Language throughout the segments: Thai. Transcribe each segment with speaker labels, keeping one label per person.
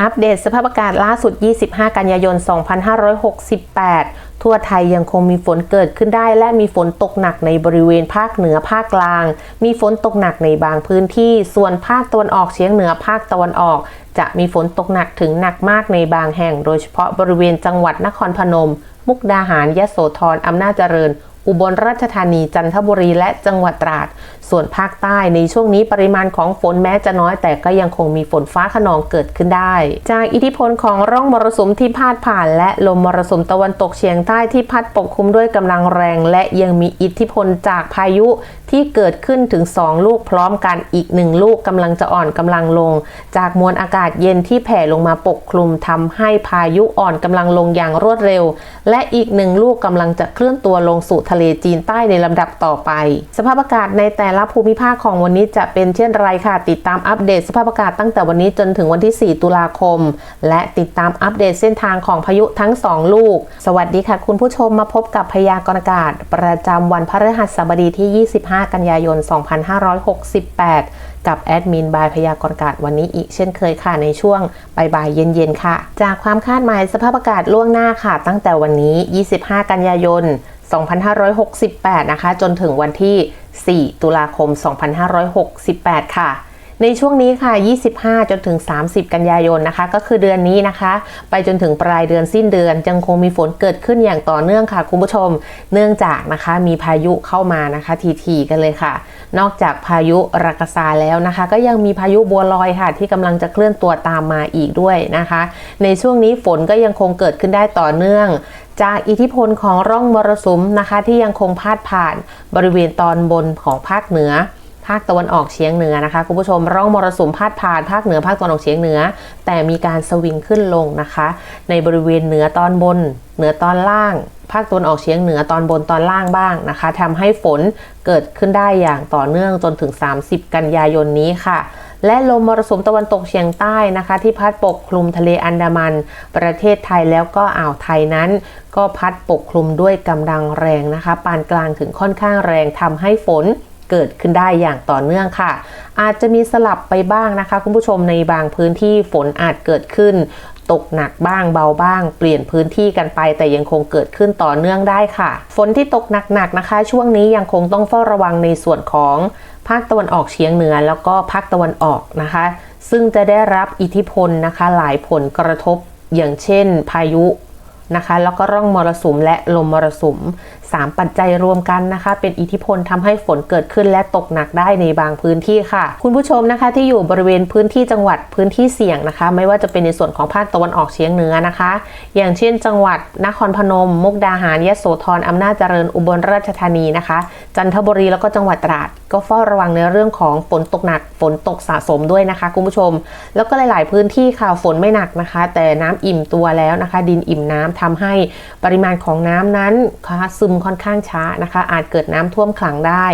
Speaker 1: อัปเดตสภาพอากาศล่าสุด 25 กันยายน 2568 ทั่วไทยยังคงมีฝนเกิดขึ้นได้ และมีฝนตกหนักในบริเวณภาคเหนือภาคกลาง มีฝนตกหนักในบางพื้นที่ ส่วนภาคตะวันออกเฉียงเหนือภาคตะวันออก จะมีฝนตกหนักถึงหนักมากในบางแห่ง โดยเฉพาะบริเวณจังหวัดนครพนม มุกดาหาร ยะโสธร อำนาจเจริญอุบลราชธานีจันทบุรีและจังหวัดตราดส่วนภาคใต้ในช่วงนี้ปริมาณของฝนแม้จะน้อยแต่ก็ยังคงมีฝนฟ้าขนองเกิดขึ้นได้ จากอิทธิพลของร่องมรสุมที่พาดผ่าน และลมมรสุมตะวันตกเฉียงใต้ที่พัดปกคลุมด้วยกำลังแรง และยังมีอิทธิพลจากพายุที่เกิดขึ้นถึง 2 ลูกพร้อมกันอีกหนึ่งลูกกำลังจะอ่อนกำลังลง จากมวลอากาศเย็นที่แผ่ลงมาปกคลุมทำให้พายุอ่อนกำลังลงอย่างรวดเร็ว และอีกหนึ่งลูกกำลังจะเคลื่อนตัวลงสู่ทะเลจีนใต้ในลำดับต่อไป สภาพอากาศในแต่ละภูมิภาคของวันนี้จะเป็นเช่นไรค่ะ ติดตามอัปเดตสภาพอากาศตั้งแต่วันนี้จนถึงวันที่ 4 ตุลาคม และติดตามอัปเดตเส้นทางของพายุทั้ง 2 ลูก สวัสดีค่ะ คุณผู้ชมมาพบกับพยากรณ์อากาศ ประจำวันพฤหัสบดีที่ 25 กันยายน 2568กับแอดมินบายพยากรณ์อากาศวันนี้อีกเช่นเคยค่ะในช่วงบ่ายๆเย็นๆค่ะ จากความคาดหมายสภาพอากาศล่วงหน้าค่ะ ตั้งแต่วันนี้ 25 กันยายน 2568 นะคะ จนถึงวันที่ 4 ตุลาคม 2568 ค่ะ ในช่วงนี้ค่ะ 25 จนถึง 30 กันยายนนะคะ ก็คือเดือนนี้นะคะ ไปจนถึงปลายเดือนสิ้นเดือนยังคงมีฝนเกิดขึ้นอย่างต่อเนื่องค่ะ คุณผู้ชม เนื่องจากนะคะมีพายุเข้ามานะคะ ทีๆกันเลยค่ะ นอกจากพายุรักษาแล้วนะคะ ก็ยังมีพายุบัวลอยค่ะ ที่กำลังจะเคลื่อนตัวตามมาอีกด้วยนะคะ ในช่วงนี้ฝนก็ยังคงเกิดขึ้นได้ต่อเนื่องจากอิทธิพลของร่องมรสุมนะคะ ที่ยังคงพาดผ่านบริเวณตอนบนของภาคเหนือ ภาคตะวันออกเฉียงเหนือนะคะคุณผู้ชมร่องมรสุมพาดผ่านภาคเหนือภาคตะวันออกเฉียงเหนือ แต่มีการสวิงขึ้นลงนะคะ ในบริเวณเหนือตอนบน เหนือตอนล่าง ภาคตะวันออกเฉียงเหนือตอนบนตอนล่างบ้างนะคะทำให้ฝนเกิดขึ้นได้อย่างต่อเนื่องจนถึง 30 กันยายนนี้ค่ะและลมมรสุมตะวันตกเฉียงใต้นะคะ ที่พัดปกคลุมทะเลอันดามัน ประเทศไทยแล้วก็อ่าวไทยนั้น ก็พัดปกคลุมด้วยกำลังแรงนะคะ ปานกลางถึงค่อนข้างแรงทำให้ฝน เกิดขึ้นได้อย่างต่อเนื่องค่ะ อาจจะมีสลับไปบ้างนะคะ คุณผู้ชมในบางพื้นที่ฝนอาจเกิดขึ้น ตกหนักบ้างเบาบ้าง เปลี่ยนพื้นที่กันไป แต่ยังคงเกิดขึ้นต่อเนื่องได้ค่ะ ฝนที่ตกหนักๆนะคะ ช่วงนี้ยังคงต้องเฝ้าระวังในส่วนของภาคตะวันออกเฉียงเหนือแล้วก็ภาคตะวันออกนะคะ ซึ่งจะได้รับอิทธิพลนะคะ หลายผลกระทบอย่างเช่น พายุนะคะ แล้วก็ร่องมรสุมและลมมรสุม 3 ปัจจัยรวมกันนะคะ เป็นอิทธิพลทำให้ฝนเกิดขึ้นและตกหนักได้ในบางพื้นที่ค่ะ คุณผู้ชมนะคะที่อยู่บริเวณพื้นที่จังหวัดพื้นที่เสี่ยงนะคะ ไม่ว่าจะเป็นในส่วนของภาคตะวันออกเฉียงเหนือนะคะ อย่างเช่น จังหวัดนครพนม มุกดาหารยะโสธรอำนาจเจริญอุบลราชธานีนะคะ จันทบุรีแล้วก็จังหวัดตราด ก็เฝ้าระวังในเรื่องของฝนตกหนักฝนตกสะสมด้วยนะคะ คุณผู้ชม แล้วก็หลาย ๆ พื้นที่ค่ะฝนไม่หนักนะคะ แต่น้ำอิ่มตัวแล้วนะคะ ดินอิ่มน้ำทำให้ปริมาณของน้ำนั้นค่ะซึมค่อนข้างช้านะคะ อาจเกิดน้ำท่วมขังได้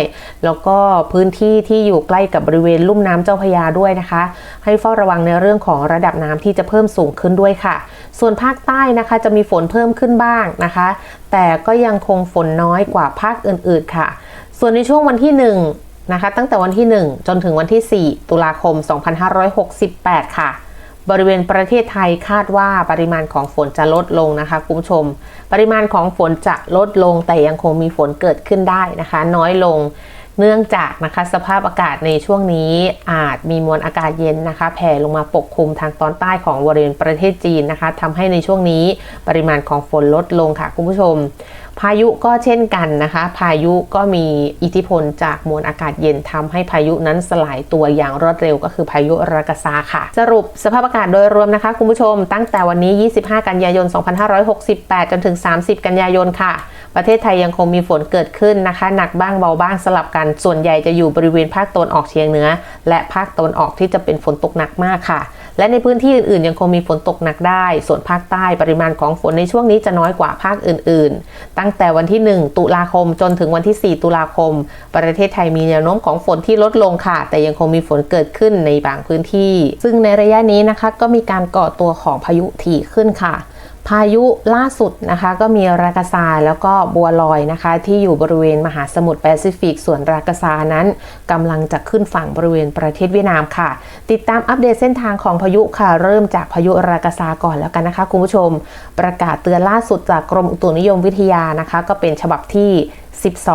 Speaker 1: แล้วก็พื้นที่ที่อยู่ใกล้กับบริเวณลุ่มน้ำเจ้าพระยาด้วยนะคะ ให้เฝ้าระวังในเรื่องของระดับน้ำที่จะเพิ่มสูงขึ้นด้วยค่ะ ส่วนภาคใต้นะคะจะมีฝนเพิ่มขึ้นบ้างนะคะ แต่ก็ยังคงฝนน้อยกว่าภาคอื่นๆค่ะ ส่วนในช่วงวันที่ 1 นะคะ ตั้งแต่วันที่ 1 จนถึงวันที่ 4 ตุลาคม 2568 ค่ะ บริเวณประเทศไทยคาดว่าปริมาณของฝนจะลดลงนะคะคุณผู้ชม ปริมาณของฝนจะลดลงแต่ยังคงมีฝนเกิดขึ้นได้นะคะ น้อยลงเนื่องจากนะคะสภาพอากาศในช่วงนี้อาจมีมวลอากาศเย็นนะคะ แผ่ลงมาปกคลุมทางตอนใต้ของบริเวณประเทศจีนนะคะทำให้ในช่วงนี้ปริมาณของฝนลดลงค่ะคุณผู้ชม พายุก็เช่นกันนะคะ พายุก็มีอิทธิพลจากมวลอากาศเย็นทำให้พายุนั้นสลายตัวอย่างรวดเร็วก็คือพายุรากาซาค่ะ สรุปสภาพอากาศโดยรวมนะคะ คุณผู้ชมตั้งแต่วันนี้ 25 กันยายน 2568 จนถึง 30 กันยายนค่ะ ประเทศไทยยังคงมีฝนเกิดขึ้นนะคะ หนักบ้างเบาบ้างสลับกัน ส่วนใหญ่จะอยู่บริเวณภาคตะวันออกเฉียงเหนือ และภาคตะวันออกที่จะเป็นฝนตกหนักมากค่ะ และในพื้นที่อื่นๆ ยังคงมีฝนตกหนักได้ ส่วนภาคใต้ปริมาณของฝนในช่วงนี้จะน้อยกว่าภาคอื่น ๆตั้ง้งแต่วันที่ 1 ตุลาคมจนถึงวันที่ 4 ตุลาคม ประเทศไทยมีแนวโน้มของฝนที่ลดลงค่ะ แต่ยังคงมีฝนเกิดขึ้นในบางพื้นที่ ซึ่งในระยะนี้นะคะก็มีการก่อตัวของพายุถี่ขึ้นค่ะ พายุล่าสุดนะคะก็มีรากาซาแล้วก็บัวลอยนะคะ ที่อยู่บริเวณมหาสมุทรแปซิฟิก ส่วนรากาซานั้นกำลังจะขึ้นฝั่งบริเวณประเทศเวียดนามค่ะ ติดตามอัปเดตเส้นทางของพายุค่ะ เริ่มจากพายุรากาซาก่อนแล้วกันนะคะ คุณผู้ชม ประกาศเตือนล่าสุดจากกรมอุตุนิยมวิทยานะคะ ก็เป็นฉบับที่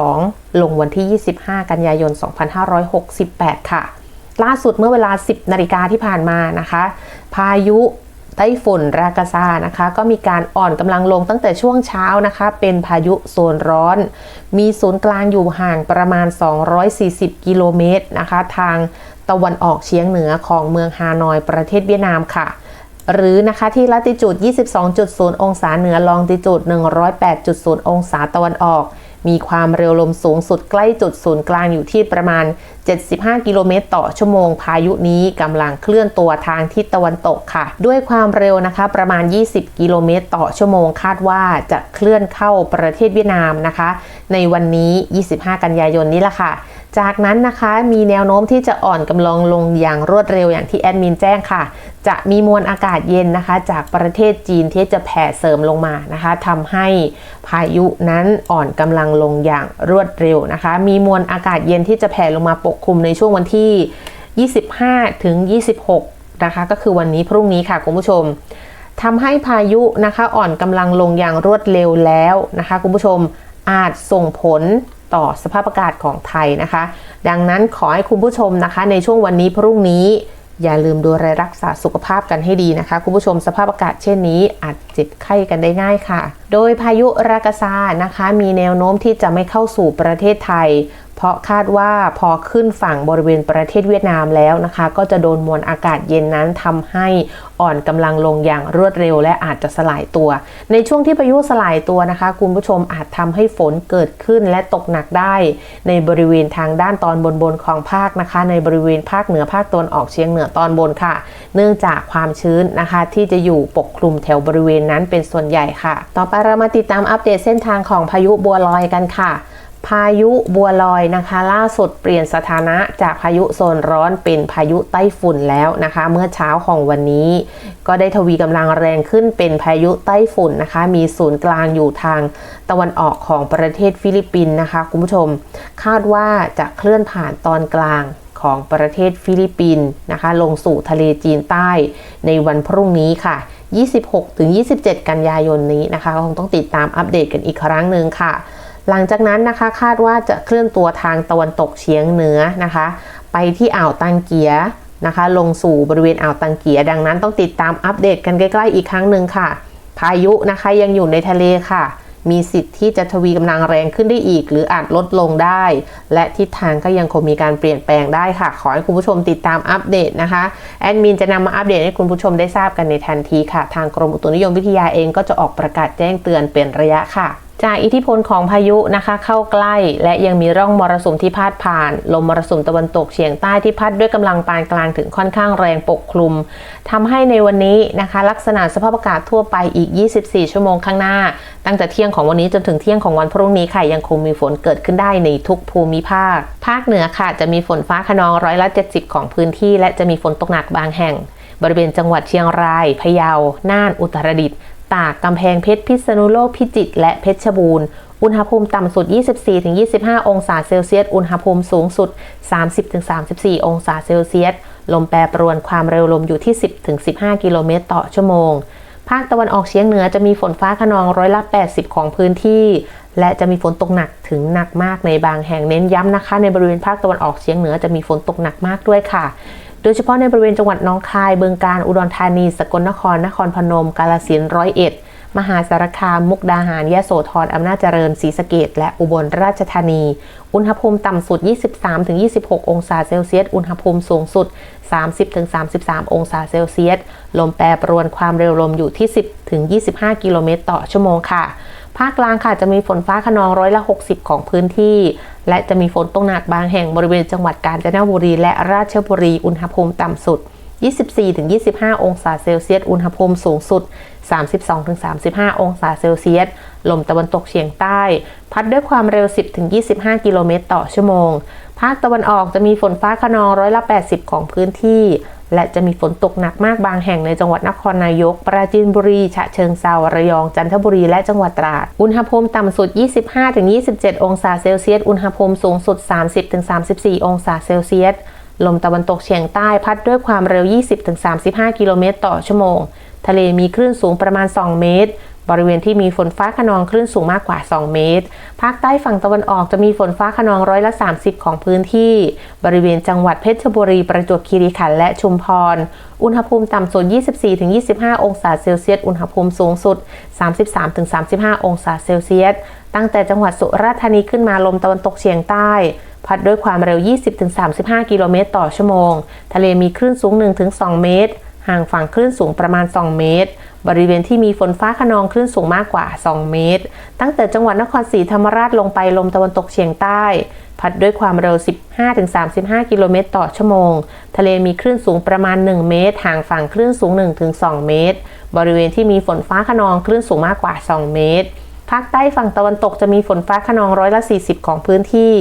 Speaker 1: 12 ลงวันที่ 25 กันยายน 2568 ค่ะ ล่าสุดเมื่อเวลา 10 นาฬิกาที่ผ่านมานะคะ พายุ ไต้ฝุ่นรากาซานะคะก็มีการอ่อนกำลังลงตั้งแต่ช่วงเช้านะคะ เป็นพายุโซนร้อน มีศูนย์กลางอยู่ห่างประมาณ 240 กิโลเมตรนะคะ ทางตะวันออกเฉียงเหนือของเมืองฮานอยประเทศเวียดนามค่ะ หรือนะคะที่ลัติจูด 22.0 องศาเหนือลองติจูด 108.0 องศาตะวันออก มีความเร็วลมสูงสุดใกล้จุดศูนย์กลางอยู่ที่ประมาณ75 กิโลเมตรต่อชั่วโมง พายุนี้กำลังเคลื่อนตัวทางทิศตะวันตกค่ะ ด้วยความเร็วนะคะประมาณ 20 กิโลเมตรต่อชั่วโมง คาดว่าจะเคลื่อนเข้าประเทศเวียดนามนะคะ ในวันนี้ 25 กันยายนนี้ละค่ะ จากนั้นนะคะมีแนวโน้มที่จะอ่อนกำลังลงอย่างรวดเร็วอย่างที่แอดมินแจ้งค่ะ จะมีมวลอากาศเย็นนะคะ จากประเทศจีนที่จะแผ่เสริมลงมานะคะทำให้พายุนั้นอ่อนกำลังลงอย่างรวดเร็วนะคะ มีมวลอากาศเย็นที่จะแผ่ลงมาปกคลุมในช่วงวันที่ 25 ถึง 26 นะคะ ก็คือวันนี้พรุ่งนี้ค่ะคุณผู้ชมทำให้พายุนะคะอ่อนกำลังลงอย่างรวดเร็วแล้วนะคะคุณผู้ชมอาจส่งผลต่อสภาพอากาศของไทยนะคะ ดังนั้นขอให้คุณผู้ชมนะคะ ในช่วงวันนี้พรุ่งนี้อย่าลืมดูแลรักษาสุขภาพกันให้ดีนะคะ คุณผู้ชมสภาพอากาศเช่นนี้อาจเจ็บไข้กันได้ง่ายค่ะ โดยพายุรากาซานะคะ มีแนวโน้มที่จะไม่เข้าสู่ประเทศไทย ราะคาดว่าพอขึ้นฝั่งบริเวณประเทศเวียดนามแล้วนะคะ ก็จะโดนมวลอากาศเย็นนั้นทำให้อ่อนกำลังลงอย่างรวดเร็วและอาจจะสลายตัว ในช่วงที่พายุสลายตัวนะคะ คุณผู้ชมอาจทำให้ฝนเกิดขึ้นและตกหนักได้ ในบริเวณทางด้านตอนบนบนของภาคนะคะ ในบริเวณภาคเหนือภาคตะวันออกเฉียงเหนือตอนบนค่ะ เนื่องจากความชื้นนะคะ ที่จะอยู่ปกคลุมแถวบริเวณนั้นเป็นส่วนใหญ่ค่ะ ต่อไปเรามาติดตามอัปเดตเส้นทางของพายุบัวลอยกันค่ะ พายุบัวลอยนะคะ ล่าสุดเปลี่ยนสถานะจากพายุโซนร้อนเป็นพายุไต้ฝุ่นแล้วนะคะ เมื่อเช้าของวันนี้ ก็ได้ทวีกำลังแรงขึ้นเป็นพายุไต้ฝุ่นนะคะ มีศูนย์กลางอยู่ทางตะวันออกของประเทศฟิลิปปินส์นะคะ คุณผู้ชม คาดว่าจะเคลื่อนผ่านตอนกลางของประเทศฟิลิปปินส์นะคะ ลงสู่ทะเลจีนใต้ในวันพรุ่งนี้ค่ะ 26-27 กันยายนนี้นะคะคงต้องติดตามอัปเดตกันอีกครั้งหนึ่งค่ะ หลังจากนั้นนะคะคาดว่าจะเคลื่อนตัวทางตะวันตกเฉียงเหนือนะคะ ไปที่อ่าวตังเกียนะคะ ลงสู่บริเวณอ่าวตังเกียดังนั้นต้องติดตามอัปเดตกันใกล้ๆอีกครั้งหนึ่งค่ะ พายุนะคะยังอยู่ในทะเลค่ะ มีสิทธิ์ที่จะทวีกำลังแรงขึ้นได้อีก หรืออาจลดลงได้ และทิศทางก็ยังคงมีการเปลี่ยนแปลงได้ค่ะ ขอให้คุณผู้ชมติดตามอัปเดตนะคะแอดมินจะนำมาอัปเดตให้คุณผู้ชมได้ทราบกันในทันทีค่ะ ทางกรมอุตุนิยมวิทยาเองก็จะออกประกาศแจ้งเตือนเป็นระยะค่ะ จากอิทธิพลของพายุนะคะเข้าใกล้ และยังมีร่องมรสุมที่พาดผ่าน ลมมรสุมตะวันตกเฉียงใต้ที่พัดด้วยกำลังปานกลางถึงค่อนข้างแรงปกคลุมทำให้ในวันนี้นะคะ ลักษณะสภาพอากาศทั่วไปอีก 24 ชั่วโมงข้างหน้า ตั้งแต่เที่ยงของวันนี้จนถึงเที่ยงของวันพรุ่งนี้ค่ะยังคงมีฝนเกิดขึ้นได้ในทุกภูมิภาค ภาคเหนือค่ะจะมีฝนฟ้าขนองร้อยละ 70 ของพื้นที่ และจะมีฝนตกหนักบางแห่ง บริเวณจังหวัดเชียงรายพะเยาน่านอุตรดิตถ์ ตากกำแพงเพชรพิษณุโลกพิจิตรและเพชรบูรณ์ อุณหภูมิต่ำสุด 24-25 องศาเซลเซียส อุณหภูมิสูงสุด 30-34 องศาเซลเซียส ลมแปรปรวนความเร็วลมอยู่ที่ 10-15 กิโลเมตรต่อชั่วโมง ภาคตะวันออกเฉียงเหนือจะมีฝนฟ้าขนองร้อยละ 80 ของพื้นที่และจะมีฝนตกหนักถึงหนักมากในบางแห่งเน้นย้ำนะคะ ในบริเวณภาคตะวันออกเฉียงเหนือจะมีฝนตกหนักมากด้วยค่ะ โดยเฉพาะในบริเวณจังหวัดน้องคาย เบึงกาฬอุดรธานี สกลนคร นครพนม กาฬสินธุ์ร้อยเอ็ด มหาสารคาม มุกดาหาร ยะโสธร อำนาจเจริญ ศรีสะเกดและอุบลราชธานี อุณหภูมิต่ำสุด 23-26 องศาเซลเซียส อุณหภูมิสูงสุด 30-33 องศาเซลเซียส ลมแปรปรวนความเร็วลมอยู่ที่ 10-25 กิโลเมตรต่อชั่วโมงค่ะ ภาคกลางค่ะจะมีฝนฟ้าขนองร้อยละ 60 ของพื้นที่ และจะมีฝนตกหนักบางแห่งบริเวณจังหวัดกาญจนบุรี และราชบุรีอุณหภูมิต่ำสุด 24-25 องศาเซลเซียส อุณหภูมิสูงสุด 32-35 องศาเซลเซียส ลมตะวันตกเฉียงใต้ พัดด้วยความเร็ว 10-25 กิโลเมตรต่อชั่วโมง ภาคตะวันออกจะมีฝนฟ้าขนองร้อยละ 80 ของพื้นที่ และจะมีฝนตกหนักมากบางแห่งในจังหวัดนครนายก ปราจีนบุรี ฉะเชิงเซาระยอง จันทบุรี และจังหวัดตราด อุณหภูมิต่ำสุด 25-27 องศาเซลเซียส อุณหภูมิสูงสุด 30-34 องศาเซลเซียส ลมตะวันตกเฉียงใต้พัดด้วยความเร็ว 20-35 กิโลเมตรต่อชั่วโมง ทะเลมีคลื่นสูงประมาณ 2 เมตร บริเวณที่มีฝนฟ้าขนองคลื่นสูงมากกว่า 2 เมตร ภาคใต้ฝั่งตะวันออกจะมีฝนฟ้าขนองร้อยละ 30 ของพื้นที่ บริเวณจังหวัดเพชรบุรี ประจวบคีรีขันธ์และชุมพร อุณหภูมิต่ำสุด 24-25 องศาเซลเซียส อุณหภูมิสูงสุด 33-35 องศาเซลเซียส ตั้งแต่จังหวัดสุราษฎร์ธานีขึ้นมาลมตะวันตกเฉียงใต้ พัดด้วยความเร็ว 20-35 กิโลเมตรต่อชั่วโมง ทะเลมีคลื่นสูง 1-2 เมตร ห่างฝั่งคลื่นสูงประมาณ 2 เมตร บริเวณที่มีฝนฟ้าขนองคลื่นสูงมากกว่า 2 เมตร ตั้งแต่จังหวัดนครศรีธรรมราชลงไปลมตะวันตกเฉียงใต้ พัดด้วยความเร็ว 15-35 กิโลเมตรต่อชั่วโมง ทะเลมีคลื่นสูงประมาณ 1 เมตร ห่างฝั่งคลื่นสูง 1-2 เมตร บริเวณที่มีฝนฟ้าขนองคลื่นสูงมากกว่า 2 เมตรภาคใต้ฝั่งตะวันตกจะมีฝนฟ้าขนองร้อยละ 40 ของพื้นที่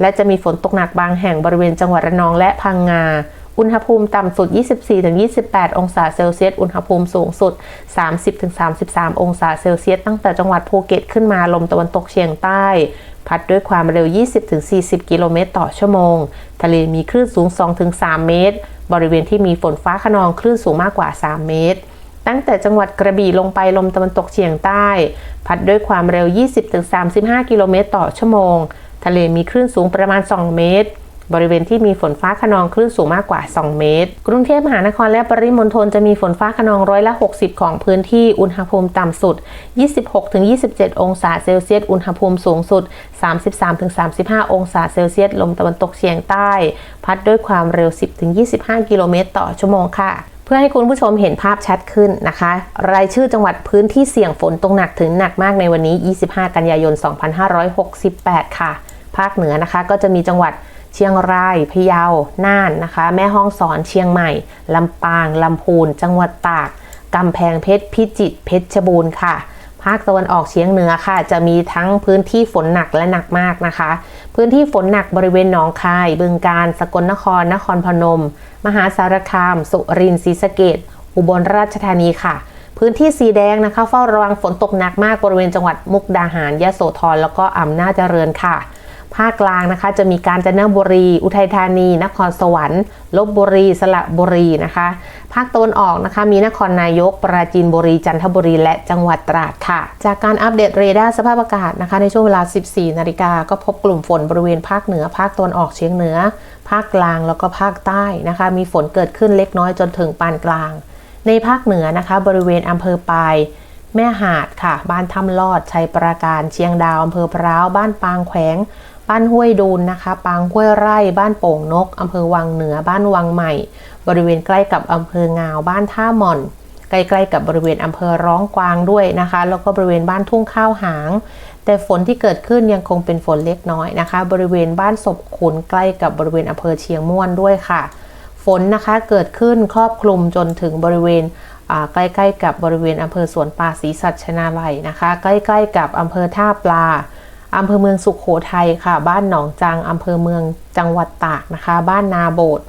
Speaker 1: และจะมีฝนตกหนักบางแห่งบริเวณจังหวัดระนองและพังงา อุณหภูมิต่ำสุด 24-28 องศาเซลเซียส อุณหภูมิสูงสุด 30-33 องศาเซลเซียส ตั้งแต่จังหวัดภูเก็ตขึ้นมาลมตะวันตกเฉียงใต้ พัดด้วยความเร็ว 20-40 กิโลเมตรต่อชั่วโมง ทะเลมีคลื่นสูง 2-3 เมตร บริเวณที่มีฝนฟ้าขนองคลื่นสูงมากกว่า 3 เมตร ตั้งแต่จังหวัดกระบี่ลงไปลมตะวันตกเฉียงใต้ พัดด้วยความเร็ว 20-35 กิโลเมตรต่อชั่วโมง ทะเลมีคลื่นสูงประมาณ 2 เมตร บริเวณที่มีฝนฟ้าขนองคลื่นสูงมากกว่า 2 เมตร กรุงเทพมหานครและปริมณฑลจะมีฝนฟ้าขนองร้อยละ 60 ของพื้นที่ อุณหภูมิต่ำสุด 26-27 องศาเซลเซียส อุณหภูมิสูงสุด 33-35 องศาเซลเซียส ลมตะวันตกเฉียงใต้ พัดด้วยความเร็ว 10-25 กิโลเมตรต่อชั่วโมงค่ะเพื่อให้คุณผู้ชมเห็นภาพชัดขึ้นนะคะ รายชื่อจังหวัดพื้นที่เสี่ยงฝนตกหนักถึงหนักมากในวันนี้ 25 กันยายน 2568 ค่ะ ภาคเหนือนะคะก็จะมีจังหวัด เชียงราย พะเยา น่านนะคะ แม่ฮ่องสอนเชียงใหม่ ลำปาง ลำพูน จังหวัดตาก กำแพงเพชร พิจิตร เพชรบูรณ์ค่ะ ภาคตะวันออกเฉียงเหนือค่ะ จะมีทั้งพื้นที่ฝนหนักและหนักมากนะคะ พื้นที่ฝนหนักบริเวณหนองคาย บึงกาฬ สกลนคร นครพนม มหาสารคาม สุรินทร์ศรีสะเกดอุบลราชธานีค่ะพื้นที่สีแดงนะคะเฝ้าระวังฝนตกหนักมากบริเวณจังหวัดมุกดาหารยะโสธรแล้วก็อำนาจเจริญค่ะ ภาคกลางนะคะ จะมีการจันทบุรี อุทัยธานี นครสวรรค์ลบบุรี สระบุรีนะคะ ภาคตะวันออกนะคะ มีนครนายก ปราจีนบุรี จันทบุรี และจังหวัดตราดค่ะ จากการอัปเดตเรดาร์สภาพอากาศนะคะ ในช่วงเวลา 14 นาฬิกา ก็พบกลุ่มฝนบริเวณภาคเหนือ ภาคตะวันออกเฉียงเหนือ ภาคกลางแล้วก็ภาคใต้นะคะ มีฝนเกิดขึ้นเล็กน้อยจนถึงปานกลาง ในภาคเหนือนะคะ บริเวณอำเภอปายแม่หาดค่ะ บ้านถ้ำลอด ชัยปราการ เชียงดาว อำเภอพร้าว บ้านปางแขวง บ้านห้วยดูนนะคะ ปางห้วยไร่ บ้านโป่งนก อำเภอวังเหนือ บ้านวังใหม่ บริเวณใกล้กับอำเภองาว บ้านท่าหม่อน ใกล้ๆกับบริเวณอำเภอร้องกวางด้วยนะคะ แล้วก็บริเวณบ้านทุ่งข้าวหาง แต่ฝนที่เกิดขึ้นยังคงเป็นฝนเล็กน้อยนะคะ บริเวณบ้านศพขุนใกล้กับบริเวณอำเภอเชียงม่วนด้วยค่ะ ฝนนะคะเกิดขึ้นครอบคลุมจนถึงบริเวณใกล้ๆกับบริเวณอำเภอสวนป่าศรีสัชนาลัยนะคะ ใกล้ๆกับอำเภอท่าปลา อำเภอเมืองสุขโขทัยค่ะ บ้านหนองจางอำเภอเมืองจังหวัดตากนะคะ บ้านนาโบด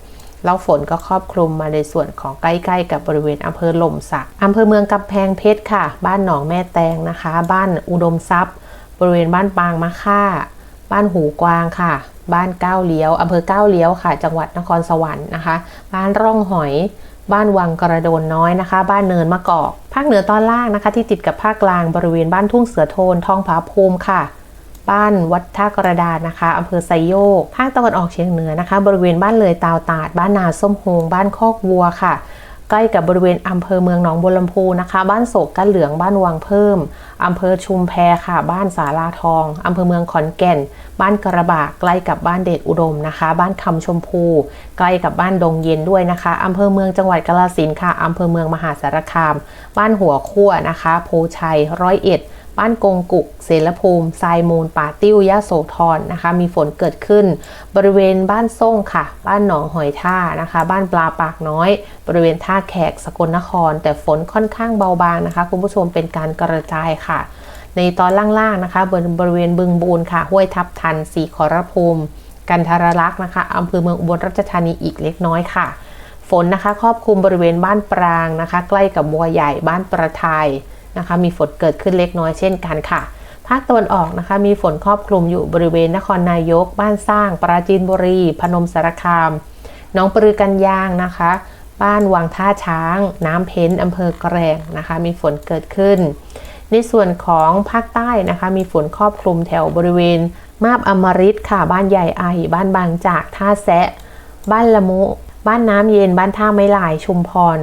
Speaker 1: แล้วฝนก็ครอบคลุมมาในส่วนของใกล้ๆ กับบริเวณอำเภอหล่มสักอำเภอเมืองกำแพงเพชรค่ะ บ้านหนองแม่แตงนะคะ บ้านอุดมทรัพย์ บริเวณบ้านปางมะค่า บ้านหูกวางค่ะ บ้านก้าวเลี้ยวอำเภอก้าวเลี้ยวค่ะ จังหวัดนครสวรรค์นะคะ บ้านร่องหอยบ้านวังกระโดนน้อยนะคะ บ้านเนินมะกอก ภาคเหนือตอนล่างนะคะ ที่ติดกับภาคกลางบริเวณบ้านทุ่งเสือโทนทองผาภูมิค่ะ บ้านวัดท่ากระดานนะคะอำเภอไซโยก ภาคตะวันออกเฉียงเหนือนะคะ บริเวณบ้านเลยตาวตาด บ้านนาส้มโฮงบ้านคอกวัวค่ะ ใกล้กับบริเวณอำเภอเมืองหนองบัวลำพูนะคะ บ้านโศกกันเหลืองบ้านวังเพิ่มอำเภอชุมแพค่ะ บ้านสาลาทองอำเภอเมืองขอนแก่น บ้านกระบากใกล้กับบ้านเดชอุดมนะคะ บ้านคำชมพู ใกล้กับบ้านดงเย็นด้วยนะคะอำเภอเมืองจังหวัดกาฬสินธุ์ค่ะอำเภอเมืองมหาสารคาม บ้านหัวขั้วนะคะ โพชัยร้อยเอ็ด บ้านกงกุก เสรภูมิทรายมูล ป่าติ้วยะโสธรนะคะ มีฝนเกิดขึ้น บริเวณบ้านส่งค่ะ บ้านหนองหอยท่านะคะ บ้านปลาปากน้อย บริเวณท่าแขกสกลนคร แต่ฝนค่อนข้างเบาบางนะคะ คุณผู้ชมเป็นการกระจายค่ะ ในตอนล่างๆนะคะบนบริเวณบึงบูนค่ะ ห้วยทับทันสีขอรภูมิ กันทรลักษ์นะคะอำเภอเมืองอุบลราชธานีอีกเล็กน้อยค่ะฝฝนนะคะครอบคลุมบริเวณบ้านปรางนะคะ ใกล้กับบัวใหญ่บ้านประทาย นะคะมีฝนเกิดขึ้นเล็กน้อยเช่นกันค่ะ ภาคตะวันออกนะคะมีฝนครอบคลุมอยู่บริเวณนครนายก บ้านสร้าง ปราจีนบุรี พนมสารคามหน้องปรือกันยางนะคะ บ้านวังท่าช้าง น้ำเพ้นอำเภอแกรงนะคะ มีฝนเกิดขึ้น ในส่วนของภาคใต้นะคะ มีฝนครอบคลุมแถวบริเวณ มาบอมฤตค่ะ บ้านใหญ่ไอ บ้านบางจากท่าแซะ บ้านละมุ บ้านน้ำเย็น บ้านท่าไม้ลายชุมพร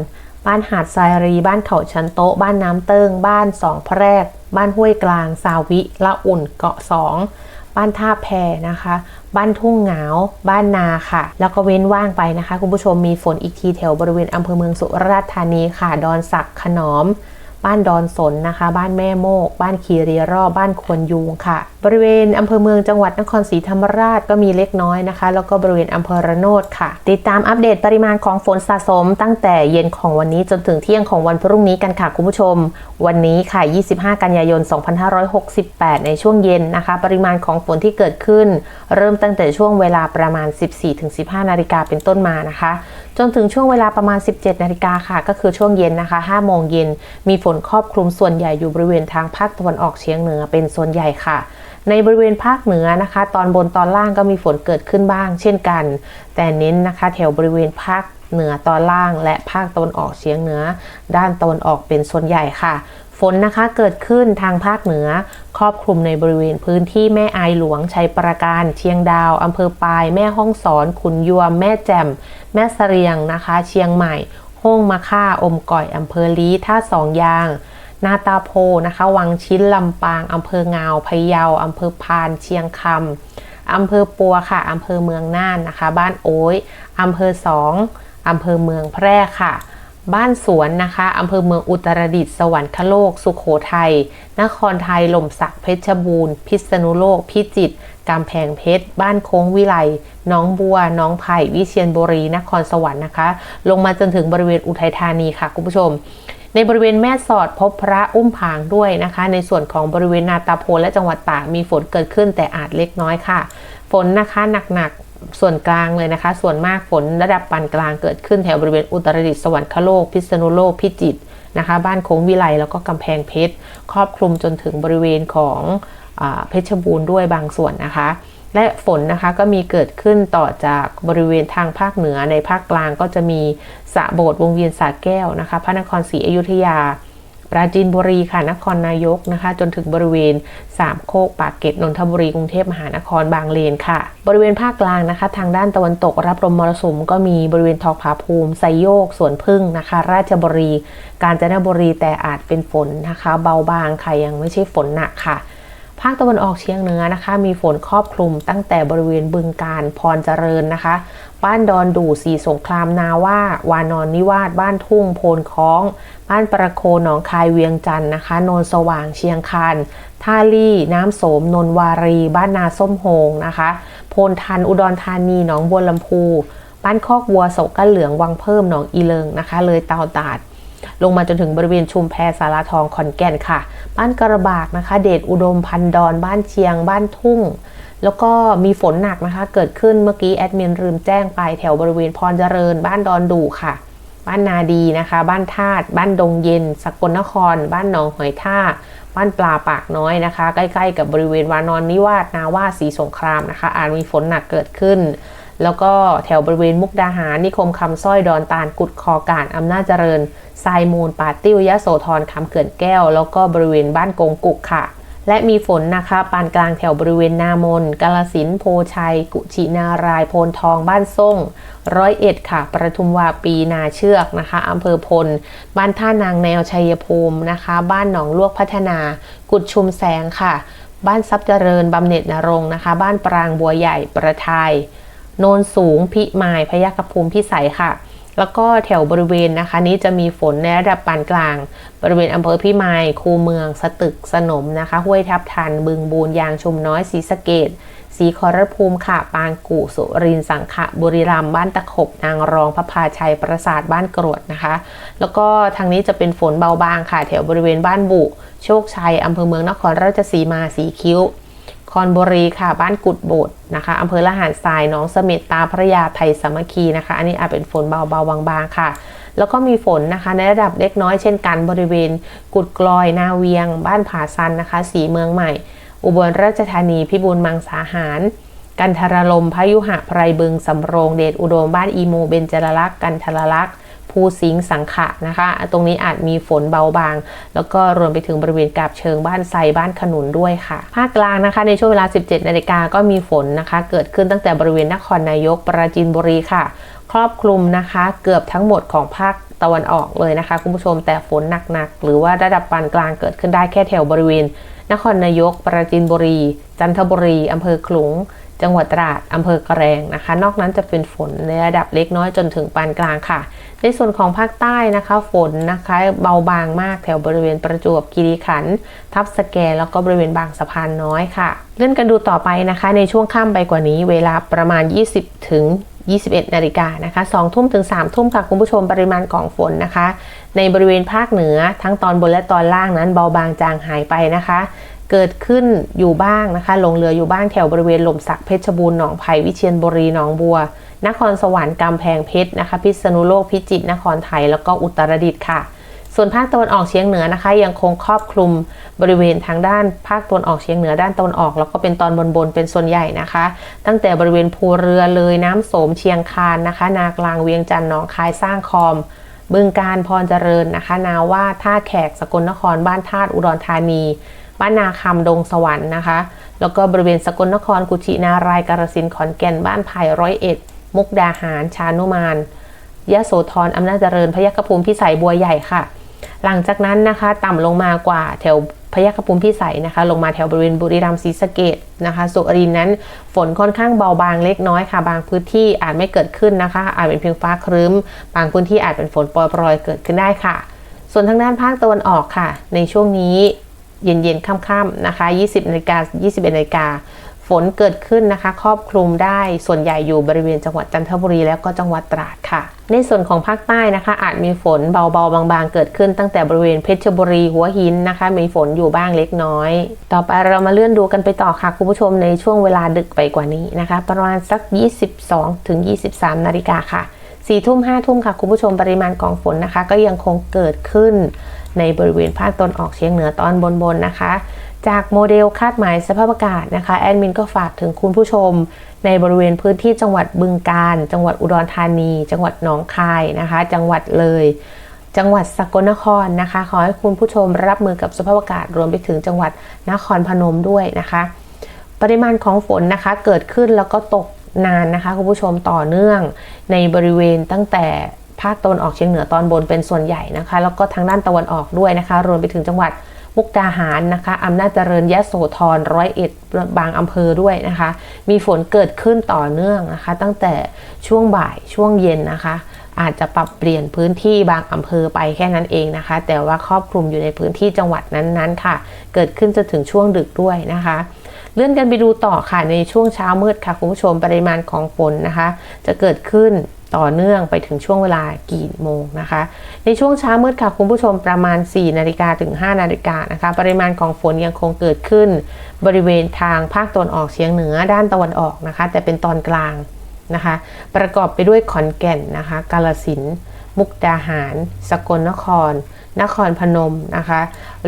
Speaker 1: บ้านหาดทรายรี บ้านเขาชันโต๊ะ บ้านน้ำเติ้ง บ้านสองแพรก บ้านห้วยกลาง สาวิ ละอุ่น เกาะสอง บ้านท่าแพนะคะ บ้านทุ่งเหงา บ้านนาค่ะ แล้วก็เว้นว่างไปนะคะ คุณผู้ชมมีฝนอีกทีแถวบริเวณอำเภอเมืองสุราษฎร์ธานีค่ะ ดอนสักขนอม บ้านดอนสนนะคะ บ้านแม่โมก บ้านคีรีรอบบ้านควนยูงค่ะ บริเวณอำเภอเมืองจังหวัดนครศรีธรรมราชก็มีเล็กน้อยนะคะ แล้วก็บริเวณอำเภอระโนดค่ะ ติดตามอัปเดตปริมาณของฝนสะสม ตั้งแต่เย็นของวันนี้จนถึงเที่ยงของวันพรุ่งนี้กันค่ะคุณผู้ชม วันนี้ค่ะ 25 กันยายน 2568 ในช่วงเย็นนะคะ ปริมาณของฝนที่เกิดขึ้น เริ่มตั้งแต่ช่วงเวลาประมาณ 14-15 นาฬิกาเป็นต้นมานะคะ จนถึงช่วงเวลาประมาณ 17 นาฬิกาค่ะ ก็คือช่วงเย็นนะคะ 5 โมงเย็น มีฝนครอบคลุมส่วนใหญ่อยู่บริเวณทางภาคตะวันออกเฉียงเหนือเป็นส่วนใหญ่ค่ะ ในบริเวณภาคเหนือนะคะ ตอนบนตอนล่างก็มีฝนเกิดขึ้นบ้าง เช่นกัน แต่เน้นนะคะแถวบริเวณภาคเหนือตอนล่างและภาคตะวันออกเฉียงเหนือ ด้านตะวันออกเป็นส่วนใหญ่ค่ะ ฝนนะคะเกิดขึ้นทางภาคเหนือ ครอบคลุมในบริเวณพื้นที่แม่อายหลวงชัยปราการ เชียงดาวอำเภอปาย แม่ห้องสอนขุนยวม แม่แจ่ม แม่เสรียงนะคะ เชียงใหม่ห้องมะค่าอมก่อยอำเภอลีท่าสองยาง นาตาโพนะคะ วังชิ้นลำปางอำเภองาวพะเยาอำเภอพาน เชียงคำอำเภอปัวค่ะอำเภอเมืองน่านนะคะ บ้านโอ้ยอำเภอสองอำเภอเมืองแพร่ค่ะ บ้านสวนนะคะอำเภอเมืองอุตรดิตถ์สวรรคโลก สุขโขทัย นครไทยหล่มสักเพชรบูรณ์ พิษณุโลก พิจิตรกำแพงเพชร บ้านโค้งวิไลน้องบัว น้องไผ่ วิเชียรบุรี นครสวรรค์นะคะ ลงมาจนถึงบริเวณอุทัยธานีค่ะคุณผู้ชม ในบริเวณแม่สอดพบพระอุ้มผางด้วยนะคะ ในส่วนของบริเวณนาตาโพและจังหวัดตากมีฝนเกิดขึ้นแต่อาจเล็กน้อยค่ะ ฝนนะคะหนักๆ ส่วนกลางเลยนะคะ ส่วนมากฝนระดับปานกลางเกิดขึ้นแถวบริเวณอุตรดิตถ์สวรรคโลก พิษณุโลก พิจิตรนะคะ บ้านโค้งวิไลแล้วก็กำแพงเพชร ครอบคลุมจนถึงบริเวณของอเพชรบูรณ์ด้วยบางส่วนนะคะ และฝนนะคะก็มีเกิดขึ้นต่อจากบริเวณทางภาคเหนือในภาคกลางก็จะมีสะโบสถ์วงเวียนสาแก้วนะคะ พระนครศรีอยุธยา ปราจีนบุรีค่ะนครนายกนะคะ จนถึงบริเวณสามโคกปากเกร็ดนนทบุรีกรุงเทพมหานครบางเลนค่ะ บริเวณภาคกลางนะคะ ทางด้านตะวันตกรับลมมรสุมก็มีบริเวณทองผาภูมิไซโยกสวนพึ่งนะคะ ราชบุรี กาญจนบุรีแต่อาจเป็นฝนนะคะ เบาบางค่ะยังไม่ใช่ฝนหนักค่ะภาคตะวันออกเฉียงเหนือนะคะ มีฝนครอบคลุมตั้งแต่บริเวณบึงการพรเจริญนะคะ บ้านดอนดูสีสงครามนาว่าวานอนนิวาสบ้านทุ่งโพนคล้อง บ้านประโคหนองคายเวียงจันทร์นะคะโนนสว่างเชียงคานท่าลี่น้ำโสมนนวารี บ้านนาส้มโฮงนะคะ โพนทันอุดรธานีหนองบัวลำพู บ้านคอกวัวโศกกันเหลืองวังเพิ่มหนองอีเลิงนะคะ เลยเตาตาดลงมาจนถึงบริเวณชุมแพสาราทองขอนแก่นค่ะ บ้านกระบากนะคะ เดชอุดมพันดอนบ้านเชียง บ้านทุ่ง แล้วก็มีฝนหนักนะคะ เกิดขึ้นเมื่อกี้แอดมินลืมแจ้งไปแถวบริเวณพรเจริญ บ้านดอนดูค่ะ บ้านนาดีนะคะ บ้านธาตุบ้านดงเย็น สกลนคร บ้านหนองหอยท่า บ้านปลาปากน้อยนะคะ ใกล้ๆ กับบริเวณวานอนนิวาสนาว่าสีสงครามนะคะ อาจมีฝนหนักเกิดขึ้น แล้วก็แถวบริเวณมุกดาหารนิคมคำสร้อยดอนตาลกุดคอการอำนาจเจริญทรายมูลป่าติ้วยะโสธรคำเขื่อนแก้ว แล้วก็บริเวณบ้านกงกุกค่ะ และมีฝนนะคะปานกลางแถวบริเวณนามน กาลสินโพชัย กุชินารายโพนทองบ้านส่ง ร้อยเอ็ดค่ะ ประทุมวาปีนาเชือกนะคะอำเภอพล บ้านท่านางแนวชัยภูมินะคะ บ้านหนองลวกพัฒนา กุดชุมแสงค่ะ บ้านทรัพย์เจริญบำเหน็จนรงนะคะ บ้านปรางบัวใหญ่ประทาย โนนสูงพิมายพยัคฆภูมิพิสัยค่ะ แล้วก็แถวบริเวณนะคะ นี้จะมีฝนในระดับปานกลาง บริเวณอำเภอพิมาย คูเมือง สตึก สนมนะคะ ห้วยทับทัน บึงบูนยางชุมน้อยศรีสะเกดศรีขอรภูมิค่ะ ปางกู่สุรินทร์สังขะ บุรีรัมย์บ้านตะขบ นางรองพระพาชัย ปราสาทบ้านกรวดนะคะ แล้วก็ทางนี้จะเป็นฝนเบาบางค่ะ แถวบริเวณบ้านบุ โชคชัยอำเภอเมืองนครราชสีมาสีคิ้ว คอนบุรีค่ะ บ้านกุดโบดนะคะอำเภอละหารทรายน้องเสม็ดตาพระยาไทยสามัคคีนะคะ อันนี้อาจเป็นฝนเบาๆบางๆค่ะ แล้วก็มีฝนนะคะ ในระดับเล็กน้อยเช่นกันบริเวณ กุดกลอยนาเวียง บ้านผาซันนะคะ สีเมืองใหม่ อุบลราชธานีพิบูลมังสาหาร กันทรลมพายุหะไพรบึงสำโรงเดชอุดมบ้านอีโมเบญจรลักษ์กันทรลักษ์ ภูสิงห์สังขะนะคะ ตรงนี้อาจมีฝนเบาบาง แล้วก็รวมไปถึงบริเวณกาบเชิงบ้านไซบ้านขนุนด้วยค่ะ ภาคกลางนะคะ ในช่วงเวลา 17นาฬิกาก็มีฝนนะคะ เกิดขึ้นตั้งแต่บริเวณนครนายกปราจีนบุรีค่ะ ครอบคลุมนะคะ เกือบทั้งหมดของภาคตะวันออกเลยนะคะ คุณผู้ชมแต่ฝนหนักๆ หรือว่าระดับปานกลางเกิดขึ้นได้แค่แถวบริเวณ นครนายก ปราจีนบุรี จันทบุรีอำเภอขลุง จังหวัดตราดอำเภอกระแรงนะคะ นอกนั้นจะเป็นฝนในระดับเล็กน้อยจนถึงปานกลางค่ะ ในส่วนของภาคใต้นะคะฝนนะคะเบาบางมากแถวบริเวณประจวบคีรีขันธ์ทับสแกแล้วก็บริเวณบางสะพานน้อยค่ะ เลื่อนกันดูต่อไปนะคะ ในช่วงค่ำไปกว่านี้ เวลาประมาณ 20 ถึง 21 นาฬิกานะคะ2ทุ่มถึง 3 ทุ่มค่ะคุณผู้ชมปริมาณของฝนนะคะ ในบริเวณภาคเหนือทั้งตอนบนและตอนล่างนั้นเบาบางจางหายไปนะคะเกิดขึ้นอยู่บ้างนะคะลงเหลืออยู่บ้างแถวบริเวณหล่มสักเพชรบูรณ์หนองไผ่วิเชียรบุรีหนองบัว นครสวรรค์กำแพงเพชรนะคะ พิษณุโลกพิจิตรนครไทยแล้วก็อุตรดิตถ์ค่ะ ส่วนภาคตะวันออกเฉียงเหนือนะคะ ยังคงครอบคลุมบริเวณทางด้านภาคตะวันออกเฉียงเหนือด้านตะวันออก แล้วก็เป็นตอนบนๆเป็นส่วนใหญ่นะคะ ตั้งแต่บริเวณภูเรือเลยน้ำโสมเชียงคานนะคะ นากลางเวียงจันทร์หนองคายสร้างคอมบึงการพรเจริญนะคะ นาว่าท่าแขกสกลนครบ้านธาตุอุดรธานี บ้านนาคำดงสวรรค์นะคะ แล้วก็บริเวณสกลนครกุชินารายกาฬสินขอนแก่นบ้านไผ่ร้อยเอ็ด มุกดาหาร ชานุมานยะโสธรอำนาจเจริญพยัคฆภูมิพิสัยบัวใหญ่ค่ะ หลังจากนั้นนะคะ ต่ำลงมากว่าแถวพยัคฆภูมิพิสัยนะคะ ลงมาแถวบริเวณบุรีรัมย์ศรีสะเกดนะคะ สุรินทร์นั้นฝนค่อนข้างเบาบางเล็กน้อยค่ะ บางพื้นที่อาจไม่เกิดขึ้นนะคะ อาจเป็นเพียงฟ้าครึ้ม บางพื้นที่อาจเป็นฝนโปรยๆเกิดขึ้นได้ค่ะ ส่วนทางด้านภาคตะวันออกค่ะ ในช่วงนี้เย็นๆค่ำๆนะคะ 20นาฬิกา21นาฬิกา ฝนเกิดขึ้นนะคะ ครอบคลุมได้ส่วนใหญ่อยู่บริเวณจังหวัดจันทบุรีแล้วก็จังหวัดตราดค่ะ ในส่วนของภาคใต้นะคะ อาจมีฝนเบาๆบางๆ เกิดขึ้นตั้งแต่บริเวณเพชรบุรีหัวหินนะคะ มีฝนอยู่บ้างเล็กน้อย ต่อไปเรามาเลื่อนดูกันไปต่อค่ะคุณผู้ชมในช่วงเวลาดึกไปกว่านี้นะคะ ประมาณสัก 22ถึง23 นาฬิกาค่ะสี่ทุ่มห้าทุ่มค่ะ คุณผู้ชมปริมาณของฝนนะคะ ก็ยังคงเกิดขึ้นในบริเวณภาคตอนออกเฉียงเหนือตอนบนๆนะคะ จากโมเดลคาดหมายสภาพอากาศนะคะแอดมินก็ฝากถึงคุณผู้ชม ในบริเวณพื้นที่จังหวัดบึงกาฬจังหวัดอุดรธานี จังหวัดหนองคายนะคะ จังหวัดเลย จังหวัดสกลนครนะคะ ขอให้คุณผู้ชมรับมือกับสภาพอากาศรวมไปถึงจังหวัดนครพนมด้วยนะคะ ปริมาณของฝนนะคะเกิดขึ้นแล้วก็ตกนานนะคะคุณผู้ชมต่อเนื่องในบริเวณตั้งแต่ภาคตะวันออกเฉียงเหนือตอนบนเป็นส่วนใหญ่นะคะ แล้วก็ทางด้านตะวันออกด้วยนะคะ รวมไปถึงจังหวัด มุกดาหารนะคะอำนาจเจริญยะโสธรร้อยเอ็ดบางอำเภอด้วยนะคะ มีฝนเกิดขึ้นต่อเนื่องนะคะ ตั้งแต่ช่วงบ่ายช่วงเย็นนะคะ อาจจะปรับเปลี่ยนพื้นที่บางอำเภอไปแค่นั้นเองนะคะ แต่ว่าครอบคลุมอยู่ในพื้นที่จังหวัดนั้นๆค่ะ เกิดขึ้นจนถึงช่วงดึกด้วยนะคะเลื่อนกันไปดูต่อค่ะในช่วงเช้ามืดค่ะคุณผู้ชมปริมาณของฝนนะคะ จะเกิดขึ้น ต่อเนื่องไปถึงช่วงเวลากี่โมงนะคะ ในช่วงเช้ามืดค่ะคุณผู้ชมประมาณ 4 นาฬิกาถึง 5 นาฬิกานะคะ ปริมาณของฝนยังคงเกิดขึ้น บริเวณทางภาคตะวันออกเฉียงเหนือด้านตะวันออกนะคะ แต่เป็นตอนกลางนะคะ ประกอบไปด้วยขอนแก่นนะคะ กาลสินธุ์มุกดาหาร สกลนคร นครพนมนะคะ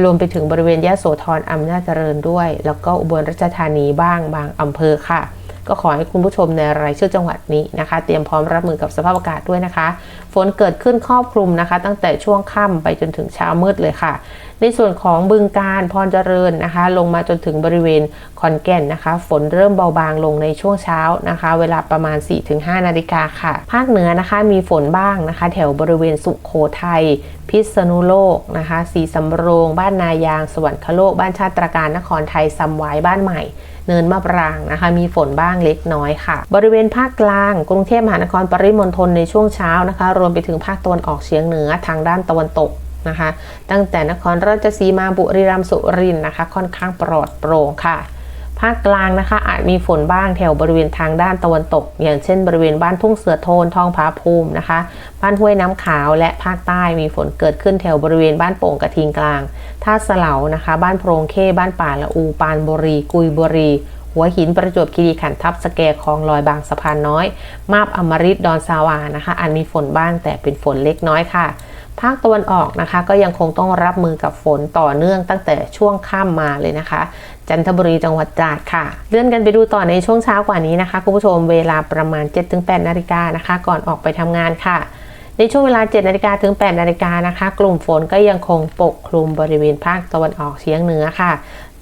Speaker 1: รวมไปถึงบริเวณยะโสธรอำนาจเจริญด้วย แล้วก็อุบลราชธานีบ้างบางอำเภอค่ะ ก็ขอให้คุณผู้ชมในรายชื่อจังหวัดนี้นะคะ เตรียมพร้อมรับมือกับสภาพอากาศด้วยนะคะ ฝนเกิดขึ้นครอบคลุมนะคะ ตั้งแต่ช่วงค่ำไปจนถึงเช้ามืดเลยค่ะ ในส่วนของบึงการพรเจริญนะคะ ลงมาจนถึงบริเวณขอนแก่นนะคะ ฝนเริ่มเบาบางลงในช่วงเช้านะคะ เวลาประมาณ 4-5 นาฬิกาค่ะ ภาคเหนือนะคะมีฝนบ้างนะคะ แถวบริเวณสุขโขทัยพิษณุโลกนะคะสีสำโรง บ้านนายาง สวรรคโลก บ้านชาติตรการนครไทยซัมไว้บ้านใหม่ เนินมะปรางนะคะ มีฝนบ้างเล็กน้อยค่ะ บริเวณภาคกลาง กรุงเทพมหานครปริมณฑลในช่วงเช้านะคะ รวมไปถึงภาคตะวันออกเฉียงเหนือทางด้านตะวันตก นะคะ ตั้งแต่นครราชสีมาบุรีรัมย์สุรินทร์นะคะ ค่อนข้างปลอดโปร่งค่ะ ภาคกลางนะคะ อาจมีฝนบ้างแถวบริเวณทางด้านตะวันตก อย่างเช่น บริเวณบ้านทุ่งเสือโทนทองผาภูมินะคะ บ้านห้วยน้ำขาวและภาคใต้มีฝนเกิดขึ้นแถวบริเวณบ้านโป่งกระทิงกลางท่าสเหลานะคะ บ้านโพรงเข้บ้านป่าละอูปานบุรี กุยบุรีหัวหินประจวบคีรีขันธ์ทับสแกคลองลอยบางสะพานน้อย มาบอมริดดอนซาวานะคะอาจมีฝนบ้างแต่เป็นฝนเล็กน้อยค่ะ ภาคตะวันออกนะคะ ก็ยังคงต้องรับมือกับฝนต่อเนื่องตั้งแต่ช่วงค่ำมาเลยนะคะ จันทบุรีจังหวัดตราดค่ะ เลื่อนกันไปดูต่อในช่วงเช้ากว่านี้นะคะคุณผู้ชมเวลาประมาณ 7-8นาฬิกานะคะ ก่อนออกไปทำงานค่ะในช่วงเวลา 7นาฬิกาถึง 8นาฬิกานะคะ กลุ่มฝนก็ยังคงปกคลุมบริเวณภาคตะวันออกเฉียงเหนือค่ะ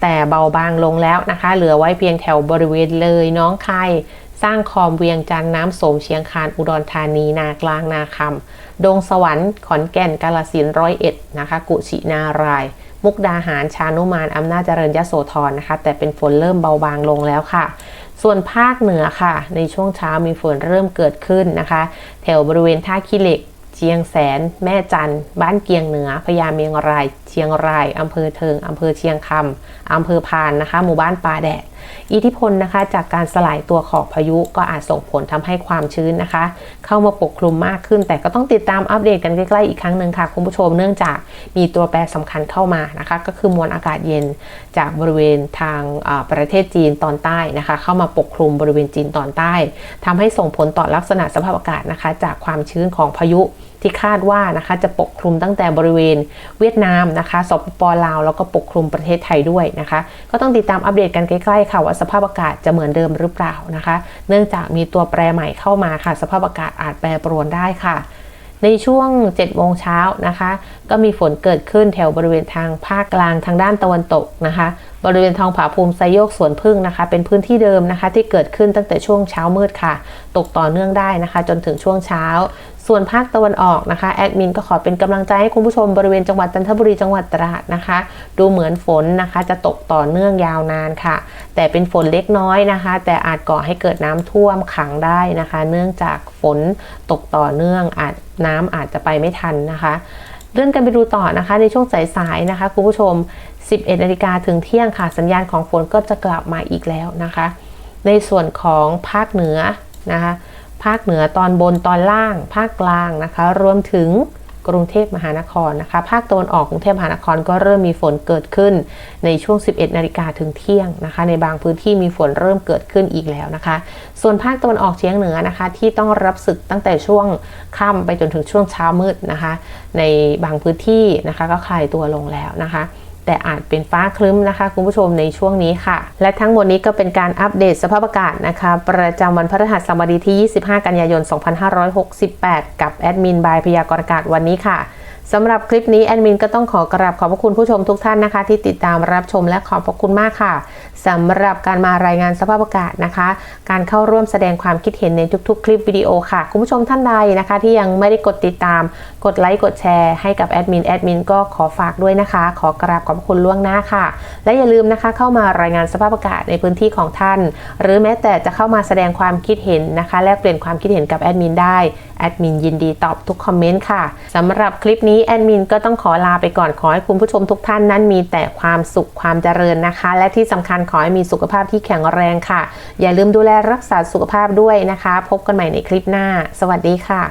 Speaker 1: แต่เบาบางลงแล้วนะคะ เหลือไว้เพียงแถวบริเวณเลยน้องคาย สร้างคอมเวียงจันน้ำโสมเชียงคานอุดรธานีนากลางนาคำดงสวรรค์ขอนแก่นกาลสินร้อยเอ็ดนะคะกุชินาราย มุกดาหารชานุมานอำนาจเจริญยโสธรนะคะ แต่เป็นฝนเริ่มเบาบางลงแล้วค่ะ ส่วนภาคเหนือค่ะ ในช่วงเช้ามีฝนเริ่มเกิดขึ้นนะคะ แถวบริเวณท่าขี้เหล็กเชียงแสน แม่จัน บ้านเกียงเหนือ พญาเมียงราย เชียงราย อำเภอเทิง อำเภอเชียงคำอำเภอพานนะคะ หมู่บ้านปาแดด อิทธิพลนะคะ จากการสลายตัวของพายุก็อาจส่งผลทำให้ความชื้นนะคะ เข้ามาปกคลุมมากขึ้น แต่ก็ต้องติดตามอัปเดตกันใกล้ๆอีกครั้งหนึ่งค่ะคุณผู้ชมเนื่องจากมีตัวแปรสำคัญเข้ามานะคะ ก็คือมวลอากาศเย็นจากบริเวณทางประเทศจีนตอนใต้นะคะ เข้ามาปกคลุมบริเวณจีนตอนใต้ทำให้ส่งผลต่อลักษณะสภาพอากาศนะคะ จากความชื้นของพายุ ที่คาดว่านะคะจะปกคลุมตั้งแต่บริเวณเวียดนามนะคะสปปลาวแล้วก็ปกคลุมประเทศไทยด้วยนะคะ ก็ต้องติดตามอัปเดตกันใกล้ๆค่ะว่าสภาพอากาศจะเหมือนเดิมหรือเปล่านะคะ เนื่องจากมีตัวแปรใหม่เข้ามาค่ะ สภาพอากาศอาจแปรปรวนได้ค่ะในช่วง 7 โมงเช้านะคะ ก็มีฝนเกิดขึ้นแถวบริเวณทางภาคกลางทางด้านตะวันตกนะคะ บริเวณทองผาภูมิไซโยกสวนพึ่งนะคะ เป็นพื้นที่เดิมนะคะ ที่เกิดขึ้นตั้งแต่ช่วงเช้ามืดค่ะ ตกต่อเนื่องได้นะคะ จนถึงช่วงเช้า ส่วนภาคตะวันออกนะคะแอดมินก็ขอเป็นกำลังใจให้คุณผู้ชมบริเวณจังหวัดจันทบุรีจังหวัดตราดนะคะ ดูเหมือนฝนนะคะจะตกต่อเนื่องยาวนานค่ะ แต่เป็นฝนเล็กน้อยนะคะ แต่อาจก่อให้เกิดน้ำท่วมขังได้นะคะ เนื่องจากฝนตกต่อเนื่องอาจน้ำอาจจะไปไม่ทันนะคะเลื่อนกันไปดูต่อนะคะในช่วงสายๆนะคะคุณผู้ชม 11นาฬิกาถึงเที่ยงค่ะสัญญาณของฝนก็จะกลับมาอีกแล้วนะคะ ในส่วนของภาคเหนือนะคะ ภาคเหนือตอนบนตอนล่าง ภาคกลางนะคะ รวมถึงกรุงเทพมหานครนะคะ ภาคตะวันออกกรุงเทพมหานครก็เริ่มมีฝนเกิดขึ้นในช่วง 11 นาฬิกาถึงเที่ยงนะคะ ในบางพื้นที่มีฝนเริ่มเกิดขึ้นอีกแล้วนะคะ ส่วนภาคตะวันออกเฉียงเหนือนะคะ ที่ต้องรับศึกตั้งแต่ช่วงค่ำไปจนถึงช่วงเช้ามืดนะคะ ในบางพื้นที่นะคะก็คลายตัวลงแล้วนะคะ แต่อาจเป็นฟ้าครึ้มนะคะ คุณผู้ชมในช่วงนี้ค่ะ และทั้งหมดนี้ก็เป็นการอัปเดตสภาพอากาศนะคะ ประจำวันพฤหัสบดีที่ 25 กันยายน 2568 กับแอดมินบายพยากรณ์อากาศวันนี้ค่ะสำหรับคลิปนี้แอดมินก็ต้องขอกราบขอบพระคุณผู้ชมทุกท่านนะคะ ที่ติดตามรับชมและขอบพระคุณมากค่ะสำหรับการมารายงานสภาพอากาศนะคะ การเข้าร่วมแสดงความคิดเห็นในทุกๆ คลิปวิดีโอค่ะ คุณผู้ชมท่านใดนะคะ ที่ยังไม่ได้กดติดตาม กดไลค์กดแชร์ให้กับแอดมินแอดมินก็ขอฝากด้วยนะคะ ขอกราบขอบคุณล่วงหน้าค่ะ และอย่าลืมนะคะเข้ามารายงานสภาพอากาศในพื้นที่ของท่าน หรือแม้แต่จะเข้ามาแสดงความคิดเห็นนะคะ แลกเปลี่ยนความคิดเห็นกับแอดมินได้แอดมินยินดีตอบทุกคอมเมนต์ค่ะสำหรับคลิปนี้แอดมินก็ต้องขอลาไปก่อนขอให้คุณผู้ชมทุกท่านนั้นมีแต่ความสุขความเจริญนะคะ และที่สำคัญขอให้มีสุขภาพที่แข็งแรงค่ะ อย่าลืมดูแลรักษาสุขภาพด้วยนะคะ พบกันใหม่ในคลิปหน้า สวัสดีค่ะ